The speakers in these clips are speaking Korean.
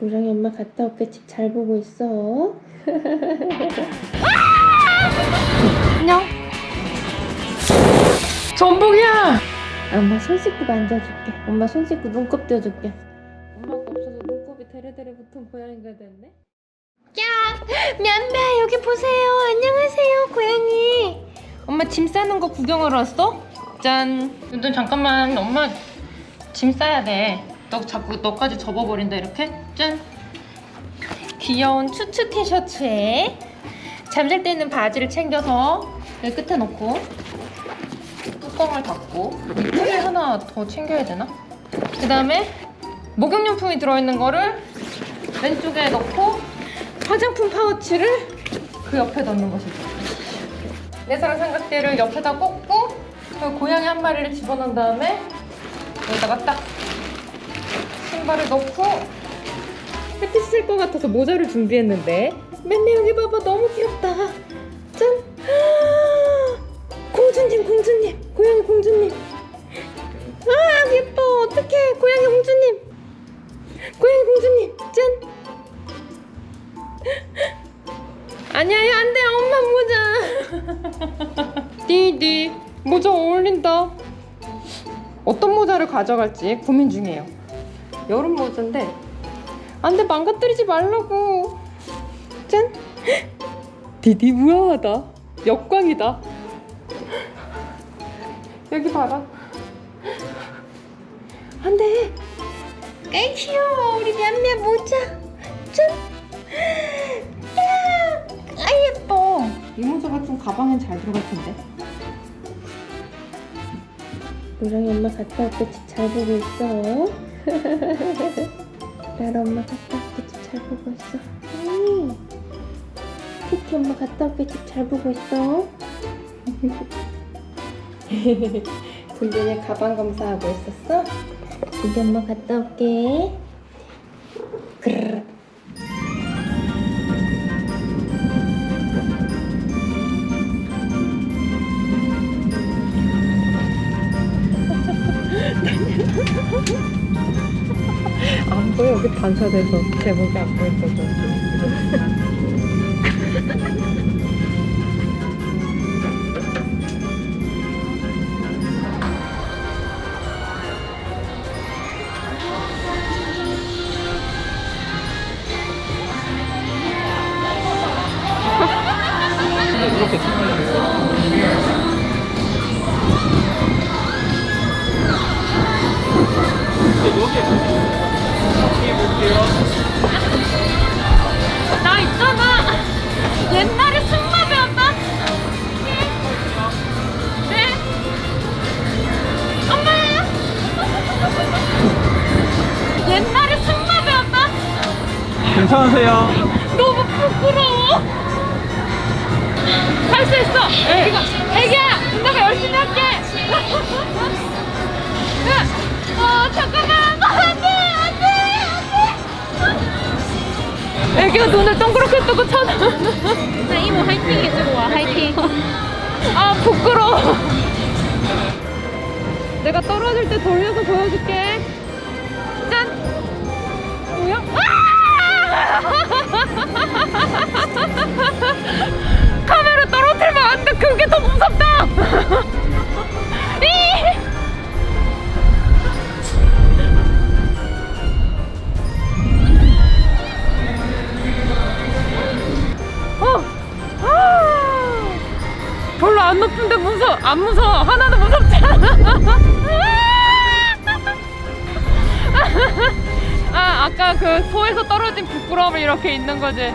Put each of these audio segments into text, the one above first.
우랑이 엄마 갔다 올게 집 잘 보고 있어. 안녕. 전복이야. 엄마 손 씻고 만져줄게. 엄마 손 씻고 눈곱 떼어줄게. 엄마가 없어서 눈곱이 데레데레 붙은 고양이가 됐네. 면배 여기 보세요. 안녕하세요, 고양이. 엄마 짐 싸는 거 구경하러 왔어? 짠. 근데 잠깐만 엄마 짐 싸야 돼. 너 자꾸 너까지 접어버린다 이렇게. 짠. 귀여운 추추 티셔츠에 잠잘 때는 바지를 챙겨서 여기 끝에 놓고 뚜껑을 닫고 밑에를 하나 더 챙겨야 되나? 그 다음에 목욕용품이 들어있는 거를 왼쪽에 넣고 화장품 파우치를 그 옆에 넣는 것이죠. 내 사랑 삼각대를 옆에다 꽂고 그 고양이 한 마리를 집어넣은 다음에 여기다가 딱 신발을 넣고 햇빛 쓸 것 같아서 모자를 준비했는데 맨매 여기 봐봐 너무 귀엽다. 짠! 공주님 공주님 고양이 공주님. 아 예뻐. 어떡해. 고양이 공주님. 고양이 공주님 짠! 아니야 안돼. 엄마 모자. 디디 모자 어울린다. 어떤 모자를 가져갈지 고민 중이에요 여름 모자인데. 안돼 망가뜨리지 말라고. 짠. 디디 우아하다. 역광이다. 여기 봐라. 안돼. 에이 귀여워. 우리 냠냠 모자. 짠. 아 예뻐. 이 모자가 좀 가방엔 잘 들어갈 텐데. 우랑이 엄마 갔다 올게 집잘 보고 있어 나라 엄마 갔다 올게 집 잘 보고 있어 음. 키티 엄마 갔다 올게 집 잘 보고 있어 군대에 가방 검사하고 있었어? 군대 엄마 갔다 올게 보여 여기 반사돼서 제목이 안 보인다고 괜찮으세요? 너무 부끄러워. 할 수 있어. 이거 애기야. 내가 열심히 할게. 어 잠깐만. 안돼 안돼 안돼. 애기가 눈을 동그랗게 뜨고 쳐다. 나 이모 화이팅 해주고 와, 화이팅. 아 부끄러워. 내가 떨어질 때 돌려서 보여줄게 카메라 떨어뜨리면 안 돼 그게 더 무섭다 이! 어! 아! 별로 안 높은데 무서워 안 무서워 하나도 무섭지 않아 아 아까 그 소에서 떨어진 부끄러움이 이렇게 있는 거지.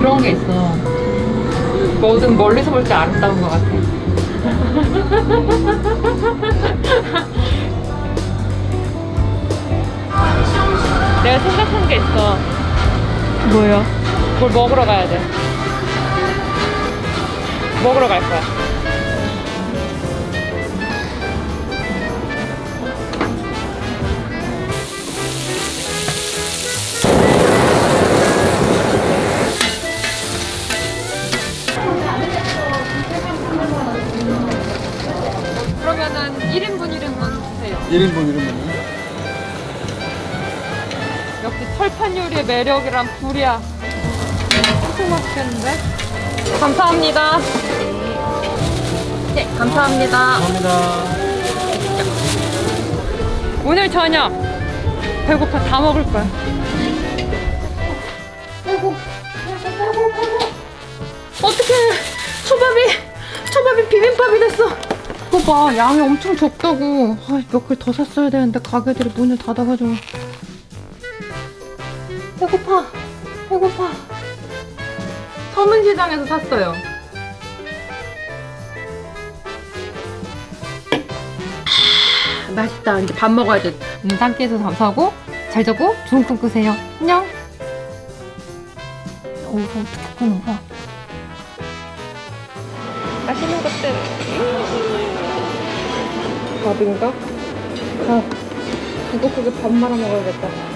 그런 게 있어. 뭐든 멀리서 볼 때 아름다운 것 같아 내가 생각한 게 있어. 뭐요? 뭘 먹으러 가야 돼. 먹으러 갈 거야. 그러면은 1인분 1인분 주세요. 1인분 1인분. 역시 철판 요리의 매력이란 불이야. 엄청 맛있겠는데? 감사합니다. 네, 감사합니다. 감사합니다. 오늘 저녁 배고파 다 먹을 거야. 아이고, 어떡해. 초밥이, 초밥이 비빔밥이 됐어. 이거 봐, 양이 엄청 적다고. 아, 몇개 더 샀어야 되는데 가게들이 문을 닫아가지고. 배고파, 배고파. 서문시장에서 샀어요. 아, 맛있다. 이제 밥 먹어야 돼. 음, 함께 해서 감사하고 잘 자고 좋은 꿈 꾸세요. 안녕. 어, 이거 어떻게 끄는 거야? 맛있는 것들. 밥인가? 밥. 이거 그게 밥 말아 먹어야겠다.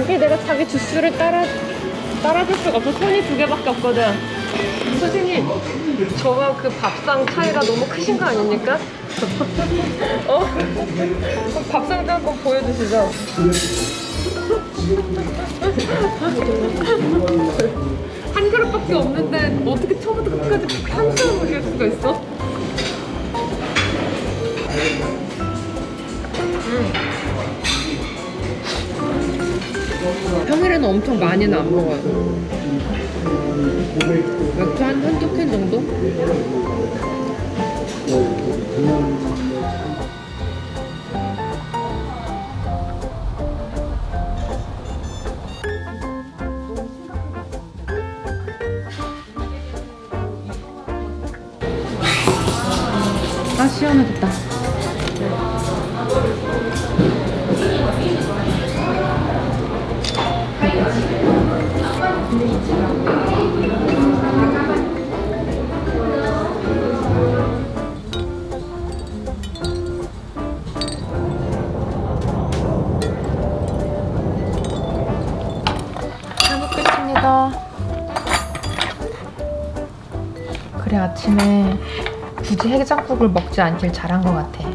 자기 내가 자기 주스를 따라 따라줄 수가 없어 손이 두 개밖에 없거든 선생님 저와 그 밥상 차이가 너무 크신 거 아닙니까? 어? 밥상도 한번 보여주시죠 한 그릇밖에 없는데 어떻게 처음부터 끝까지 한 사람 먹일 수가 있어? 평일에는 엄청 많이는 안 먹어요. 맥주 한 한두 캔 정도? 아 시원하겠다. 그래 아침에 굳이 해장국을 먹지 않길 잘한 것 같아.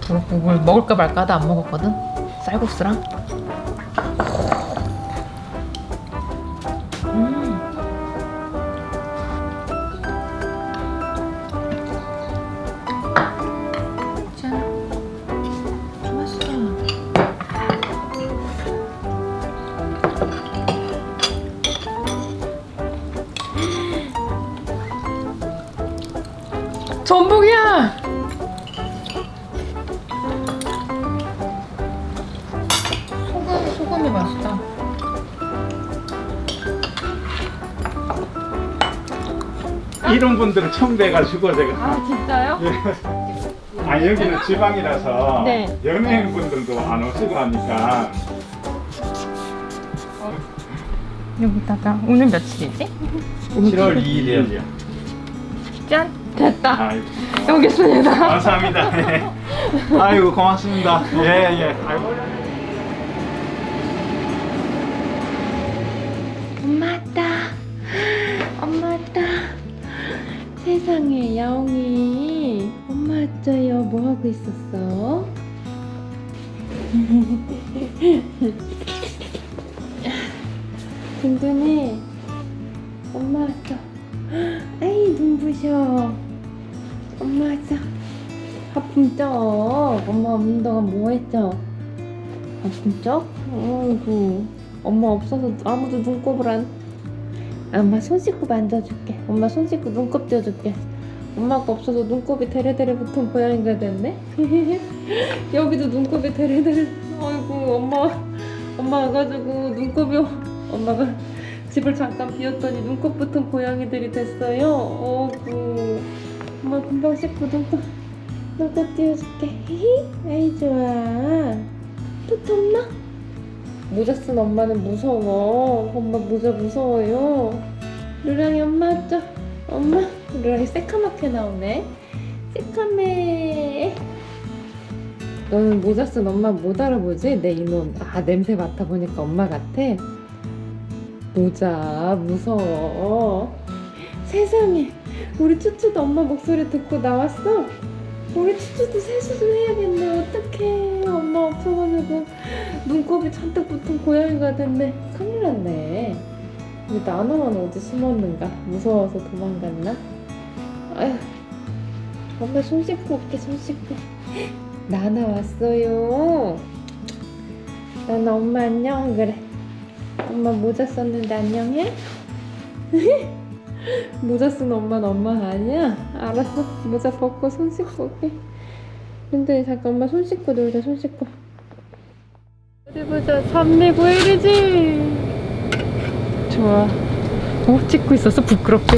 부국국을 먹을까 말까 하다 안 먹었거든. 쌀국수랑. 이런 분들은 처음 뵈가지고 제가. 아, 진짜요? 아 여기는 지방이라서 네. 연예인 분들도 안 오시고 하니까 여기다가 오늘 며칠이지? 7월 2일이에요. 짠! 됐다. 아이고, 여기 있습니다. 감사합니다. 네. 아이고 고맙습니다. 예 예. 아이고. 엄마 왔다. 세상에 야옹이. 엄마 왔죠요. 뭐 하고 있었어? 든든해. 엄마 왔어. 아이 눈부셔. 엄마 왔어. 하품 쩍. 엄마 없는 동안 뭐 했죠? 하품 쩍? 어이구. 엄마 없어서 아무도 눈곱을 안. 엄마 손 씻고 만져줄게. 엄마 손 씻고 눈곱 떼어줄게. 엄마가 없어서 눈곱이 데레데레 붙은 고양이가 됐네. 여기도 눈곱이 데레데레. 아이고 엄마 엄마 와가지고 눈곱이 엄마가 집을 잠깐 비웠더니 눈곱 붙은 고양이들이 됐어요. 어구 엄마 금방 씻고 눈곱 눈곱 띄워줄게. 아이 좋아. 또 덥나? 모자 쓴 엄마는 무서워. 엄마 모자 무서워요. 루랑이 엄마 왔죠? 엄마? 루랑이 새카맣게 나오네. 새카매. 너는 모자 쓴 엄마 못 알아보지? 내 이놈. 아 냄새 맡아보니까 엄마 같아. 모자 무서워. 세상에 우리 쭈쭈도 엄마 목소리 듣고 나왔어? 우리 쭈쭈도 세수 좀 해야겠네. 어떡해. 엄마 없어가지고 눈곱이 잔뜩 붙은 고양이가 됐네. 큰일 났네. 왜 나나만 어디 숨었는가? 무서워서 도망갔나? 아휴. 엄마 손 씻고 올게, 손 씻고. 나나 왔어요. 나나 엄마 안녕 그래. 엄마 모자 썼는데 안녕해? 모자 쓴 엄마는 엄마 아니야? 알았어. 모자 벗고 손 씻고 올게. 근데 잠깐 엄마 손 씻고 놀자, 손 씻고. 어디 보자. 309일이지. 좋아. 어, 찍고 있었어? 부끄럽게.